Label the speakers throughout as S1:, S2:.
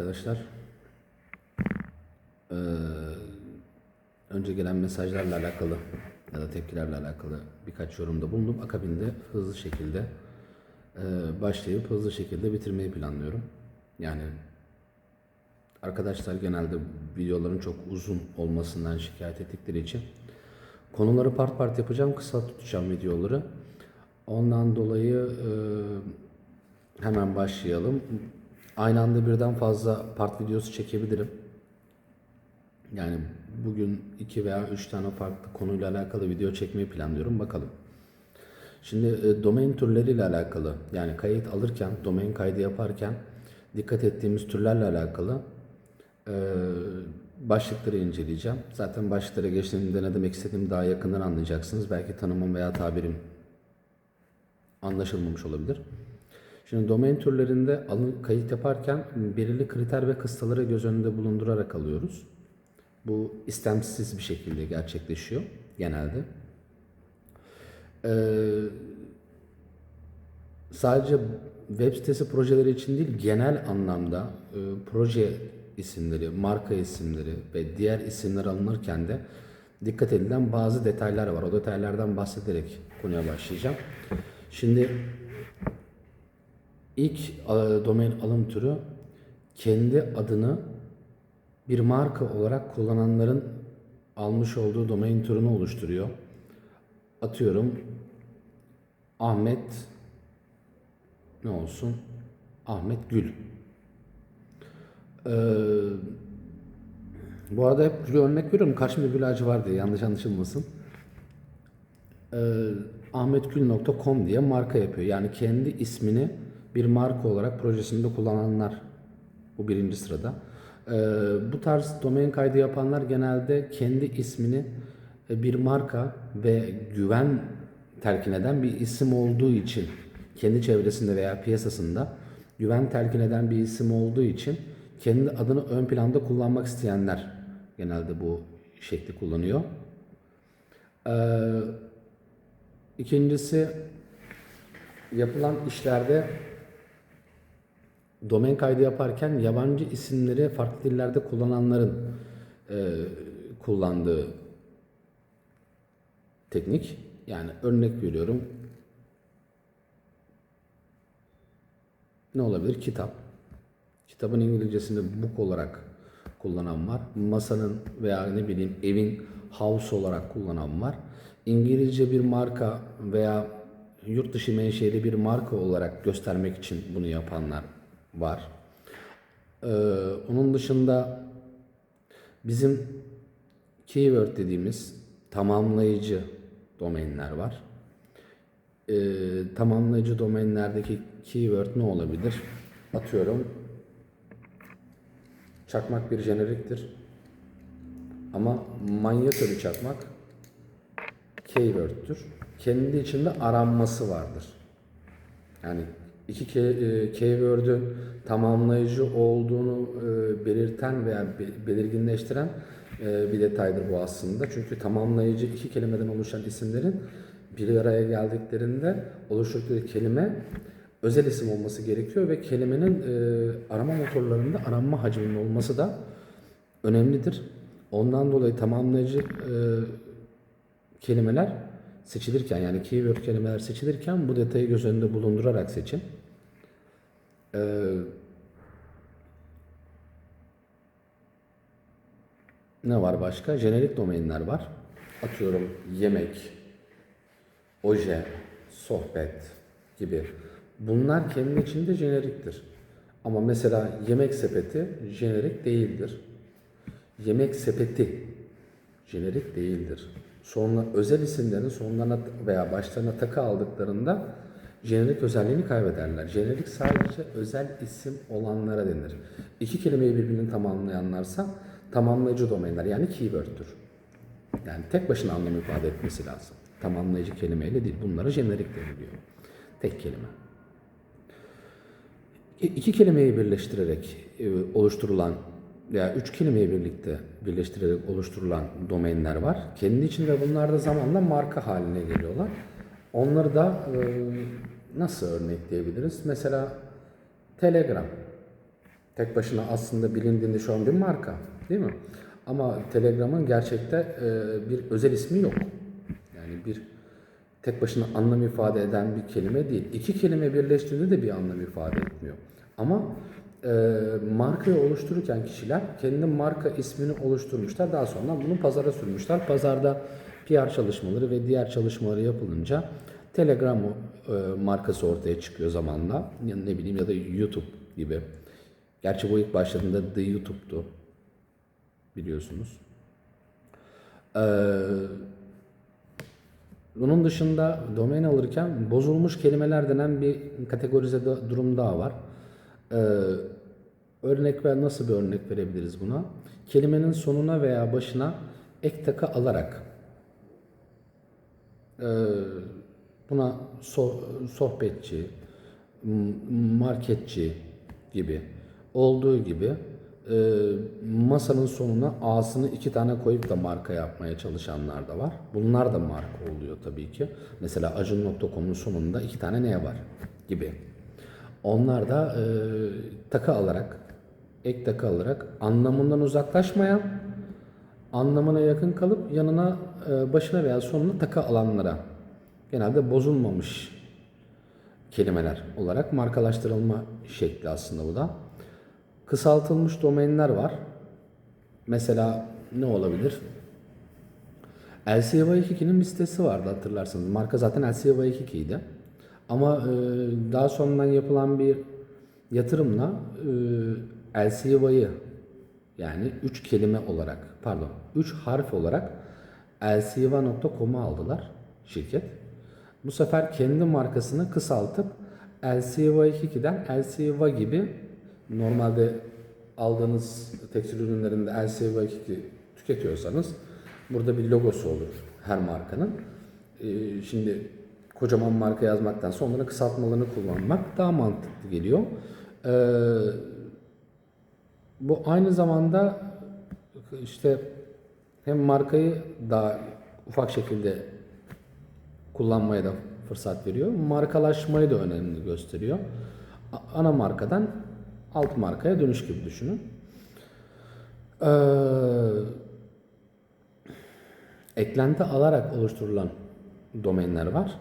S1: arkadaşlar. Ee, önce gelen mesajlarla alakalı ya da tepkilerle alakalı birkaç yorumda bulundum. Akabinde hızlı şekilde e, başlayıp hızlı şekilde bitirmeyi planlıyorum. Yani arkadaşlar genelde videoların çok uzun olmasından şikayet ettikleri için konuları part part yapacağım. Kısa tutacağım videoları. Ondan dolayı e, hemen başlayalım. Aynı anda birden fazla part videosu çekebilirim. Yani bugün iki veya üç tane farklı konuyla alakalı video çekmeyi planlıyorum. Bakalım. Şimdi e, domain türleriyle alakalı yani kayıt alırken, domain kaydı yaparken dikkat ettiğimiz türlerle alakalı e, başlıkları inceleyeceğim. Zaten başlıklara geçtiğimde ne demek istediğimi daha yakından anlayacaksınız. Belki tanımım veya tabirim anlaşılmamış olabilir. Şimdi domain türlerinde alın, kayıt yaparken belirli kriter ve kısıtaları göz önünde bulundurarak alıyoruz. Bu istemsiz bir şekilde gerçekleşiyor genelde. Ee, sadece web sitesi projeleri için değil genel anlamda e, proje isimleri, marka isimleri ve diğer isimler alınırken de dikkat edilen bazı detaylar var. O detaylardan bahsederek konuya başlayacağım. Şimdi ilk e, domain alım türü kendi adını bir marka olarak kullananların almış olduğu domain türünü oluşturuyor. Atıyorum Ahmet ne olsun? Ahmet Gül. Ee, bu arada hep Gül'ü örnek veriyorum. Karşımda Gül ağacı var diye yanlış anlaşılmasın. Ee, ahmetgül.com diye marka yapıyor. Yani kendi ismini bir marka olarak projesinde kullananlar bu birinci sırada. Ee, bu tarz domain kaydı yapanlar genelde kendi ismini e, bir marka ve güven telkin eden bir isim olduğu için kendi çevresinde veya piyasasında güven telkin eden bir isim olduğu için kendi adını ön planda kullanmak isteyenler genelde bu şekli kullanıyor. Ee, ikincisi yapılan işlerde domain kaydı yaparken yabancı isimleri farklı dillerde kullananların e, kullandığı teknik. Yani örnek veriyorum. Ne olabilir? Kitap. Kitabın İngilizcesini book olarak kullanan var. Masanın veya ne bileyim evin house olarak kullanan var. İngilizce bir marka veya yurt dışı menşeli bir marka olarak göstermek için bunu yapanlar var. Ee, onun dışında bizim keyword dediğimiz tamamlayıcı domainler var. Ee, tamamlayıcı domainlerdeki keyword ne olabilir? Atıyorum çakmak bir jeneriktir. Ama manyetörü çakmak keyword'tür. Kendi içinde aranması vardır. Yani iki e, keyword'ün tamamlayıcı olduğunu e, belirten veya be- belirginleştiren e, bir detaydır bu aslında. Çünkü tamamlayıcı iki kelimeden oluşan isimlerin bir araya geldiklerinde oluşturdukları kelime özel isim olması gerekiyor ve kelimenin arama motorlarında aranma hacminin olması da önemlidir. Ondan dolayı tamamlayıcı kelimeler seçilirken yani keyword kelimeler seçilirken bu detayı göz önünde bulundurarak seçin. Ee, ne var başka? Jenerik domainler var. Atıyorum yemek, oje, sohbet gibi. Bunlar kendi içinde jeneriktir. Ama mesela yemek sepeti jenerik değildir. Yemek sepeti jenerik değildir. Sonra özel isimlerin sonlarına veya başlarına takı aldıklarında jenerik özelliğini kaybederler. Jenerik sadece özel isim olanlara denir. İki kelimeyi birbirini tamamlayanlarsa tamamlayıcı domainler yani keyword'tür. Yani tek başına anlam ifade etmesi lazım. Tamamlayıcı kelimeyle değil. Bunlara jenerik deniliyor. Tek kelime. İki kelimeyi birleştirerek e, oluşturulan veya üç kelimeyi birlikte birleştirerek oluşturulan domainler var. Kendi içinde bunlar da zamanla marka haline geliyorlar. Onları da e, nasıl örnekleyebiliriz? Mesela Telegram. tek başına aslında bilindiğinde şu an bir marka değil mi? Ama Telegram'ın gerçekte e, bir özel ismi yok. Yani bir tek başına anlam ifade eden bir kelime değil. İki kelime birleştiğinde de bir anlam ifade etmiyor. Ama e, markayı oluştururken kişiler kendi marka ismini oluşturmuşlar. Daha sonra bunu pazara sürmüşler. Pazarda PR çalışmaları ve diğer çalışmaları yapılınca Telegram e, markası ortaya çıkıyor zamanla. Ne bileyim ya da YouTube gibi. Gerçi bu ilk başladığında The YouTube'du. Biliyorsunuz. Ee, bunun dışında domain alırken bozulmuş kelimeler denen bir kategorize durum daha var. Ee, örnek ver nasıl bir örnek verebiliriz buna? Kelimenin sonuna veya başına ek takı alarak buna so- sohbetçi, marketçi gibi olduğu gibi e, masanın sonuna A'sını iki tane koyup da marka yapmaya çalışanlar da var. Bunlar da marka oluyor tabii ki. Mesela acun.com'un sonunda iki tane ne var gibi. Onlar da e, takı alarak, ek takı alarak anlamından uzaklaşmayan, anlamına yakın kalıp yanına e, başına veya sonuna takı alanlara genelde bozulmamış kelimeler olarak markalaştırılma şekli aslında bu da. Kısaltılmış domainler var. Mesela ne olabilir? LCY22'nin bir sitesi vardı hatırlarsanız. Marka zaten LCY22 idi. Ama e, daha sonradan yapılan bir yatırımla e, LCY'yi yani 3 kelime olarak pardon 3 harf olarak lcva.com'u aldılar şirket. Bu sefer kendi markasını kısaltıp LCV22'den LCV gibi normalde aldığınız tekstil ürünlerinde LCV22 tüketiyorsanız burada bir logosu olur her markanın. Ee, şimdi kocaman marka yazmaktan sonra onların kısaltmalarını kullanmak daha mantıklı geliyor. Ee, bu aynı zamanda işte hem markayı daha ufak şekilde kullanmaya da fırsat veriyor. Markalaşmayı da önemli gösteriyor. Ana markadan alt markaya dönüş gibi düşünün. Ee, eklenti alarak oluşturulan domainler var.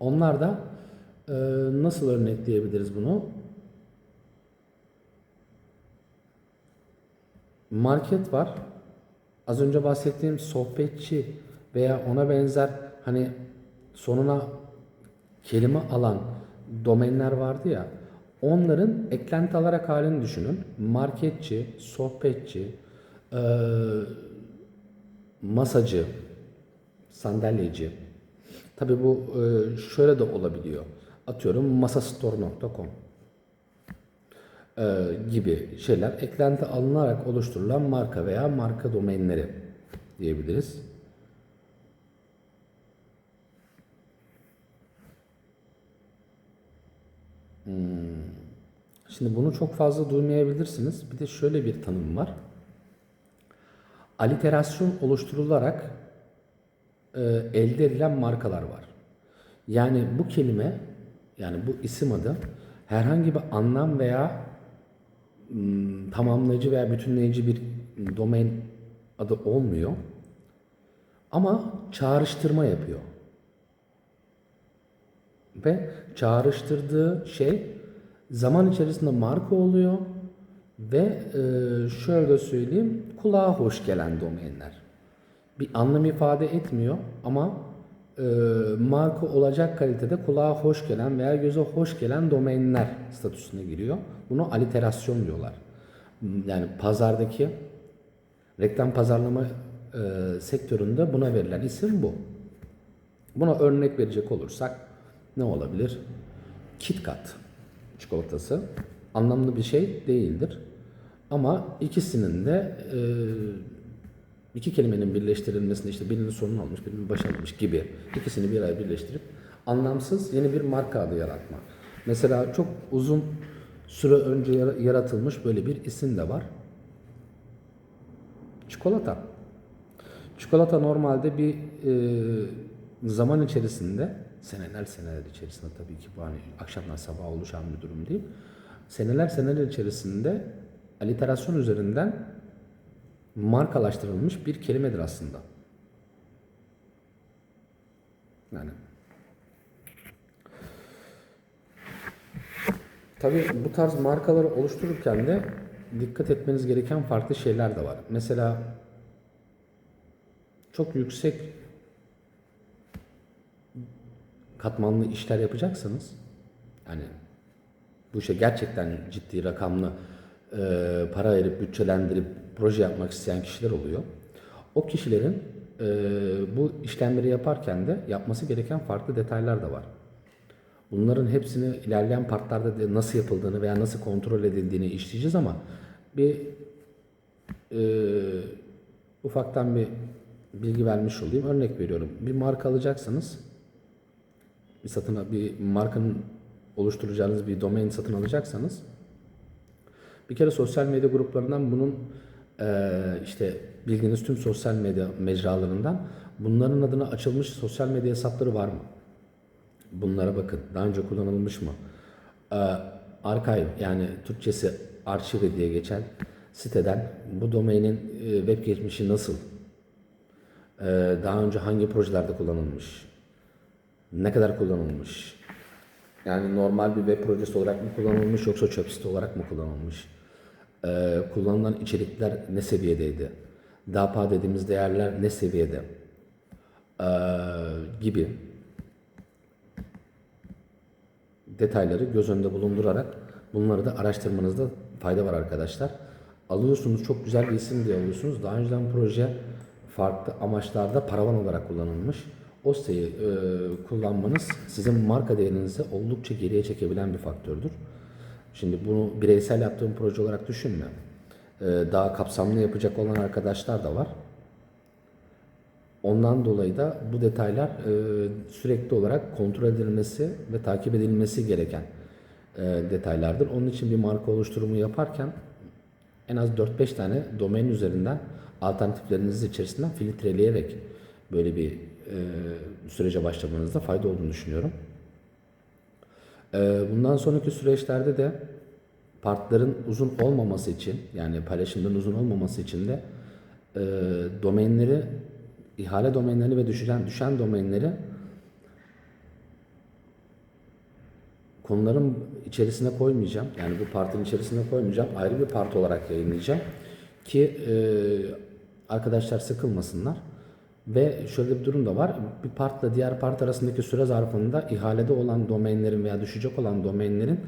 S1: Onlar da e, nasıl örnekleyebiliriz bunu? Market var. Az önce bahsettiğim sohbetçi veya ona benzer hani sonuna kelime alan domainler vardı ya. Onların eklenti alarak halini düşünün. Marketçi, sohbetçi, eee, masacı, sandalyeci. Tabi bu şöyle de olabiliyor. Atıyorum masastore.com gibi şeyler eklenti alınarak oluşturulan marka veya marka domainleri diyebiliriz. Hmm. Şimdi bunu çok fazla duymayabilirsiniz. Bir de şöyle bir tanım var. Aliterasyon oluşturularak e, elde edilen markalar var. Yani bu kelime, yani bu isim adı herhangi bir anlam veya tamamlayıcı veya bütünleyici bir domain adı olmuyor. Ama çağrıştırma yapıyor. Ve çağrıştırdığı şey zaman içerisinde marka oluyor ve e, şöyle söyleyeyim kulağa hoş gelen domainler. Bir anlam ifade etmiyor ama e, marka olacak kalitede kulağa hoş gelen veya göze hoş gelen domainler statüsüne giriyor. Bunu aliterasyon diyorlar. Yani pazardaki reklam pazarlama e, sektöründe buna verilen isim bu. Buna örnek verecek olursak ne olabilir? KitKat çikolatası anlamlı bir şey değildir. Ama ikisinin de e, iki kelimenin birleştirilmesinde işte birinin sonunu almış, birinin başını almış gibi ikisini bir araya birleştirip anlamsız yeni bir marka adı yaratma. Mesela çok uzun süre önce yara- yaratılmış böyle bir isim de var. Çikolata. Çikolata normalde bir e, zaman içerisinde, seneler seneler içerisinde tabii ki bu hani akşamdan sabaha oluşan bir durum değil. Seneler seneler içerisinde aliterasyon üzerinden markalaştırılmış bir kelimedir aslında. Yani Tabii bu tarz markaları oluştururken de dikkat etmeniz gereken farklı şeyler de var. Mesela çok yüksek katmanlı işler yapacaksanız yani bu işe gerçekten ciddi rakamlı e, para ayırıp bütçelendirip proje yapmak isteyen kişiler oluyor. O kişilerin e, bu işlemleri yaparken de yapması gereken farklı detaylar da var. Bunların hepsini ilerleyen partlarda da nasıl yapıldığını veya nasıl kontrol edildiğini işleyeceğiz ama bir e, ufaktan bir bilgi vermiş olayım. Örnek veriyorum. Bir marka alacaksanız bir satın bir markanın oluşturacağınız bir domain satın alacaksanız bir kere sosyal medya gruplarından bunun işte bildiğiniz tüm sosyal medya mecralarından bunların adına açılmış sosyal medya hesapları var mı? Bunlara bakın. Daha önce kullanılmış mı? Ee, archive yani Türkçesi arşive diye geçen siteden bu domainin e, web geçmişi nasıl? Ee, daha önce hangi projelerde kullanılmış? Ne kadar kullanılmış? Yani normal bir web projesi olarak mı kullanılmış yoksa çöp site olarak mı kullanılmış? Ee, kullanılan içerikler ne seviyedeydi? DAPA dediğimiz değerler ne seviyede? Ee, gibi detayları göz önünde bulundurarak bunları da araştırmanızda fayda var arkadaşlar. Alıyorsunuz çok güzel bir isim diye alıyorsunuz. Daha önceden proje farklı amaçlarda paravan olarak kullanılmış. O siteyi e, kullanmanız sizin marka değerinizi oldukça geriye çekebilen bir faktördür. Şimdi bunu bireysel yaptığım proje olarak düşünme. E, daha kapsamlı yapacak olan arkadaşlar da var. Ondan dolayı da bu detaylar e, sürekli olarak kontrol edilmesi ve takip edilmesi gereken e, detaylardır. Onun için bir marka oluşturumu yaparken en az 4-5 tane domain üzerinden alternatifleriniz içerisinden filtreleyerek böyle bir e, sürece başlamanızda fayda olduğunu düşünüyorum. E, bundan sonraki süreçlerde de partların uzun olmaması için yani paylaşımların uzun olmaması için de e, domainleri ihale domainlerini ve düşen, düşen domainleri konuların içerisine koymayacağım. Yani bu partinin içerisine koymayacağım. Ayrı bir part olarak yayınlayacağım. Ki e, arkadaşlar sıkılmasınlar. Ve şöyle bir durum da var. Bir partla diğer part arasındaki süre zarfında ihalede olan domainlerin veya düşecek olan domainlerin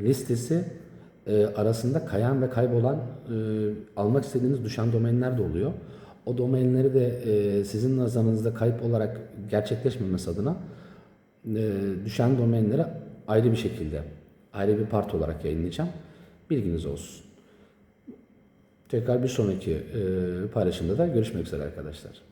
S1: listesi e, arasında kayan ve kaybolan e, almak istediğiniz düşen domainler de oluyor. O domainleri de e, sizin nazarınızda kayıp olarak gerçekleşmemesi adına e, düşen domainleri ayrı bir şekilde, ayrı bir part olarak yayınlayacağım. Bilginiz olsun. Tekrar bir sonraki e, paylaşımda da görüşmek üzere arkadaşlar.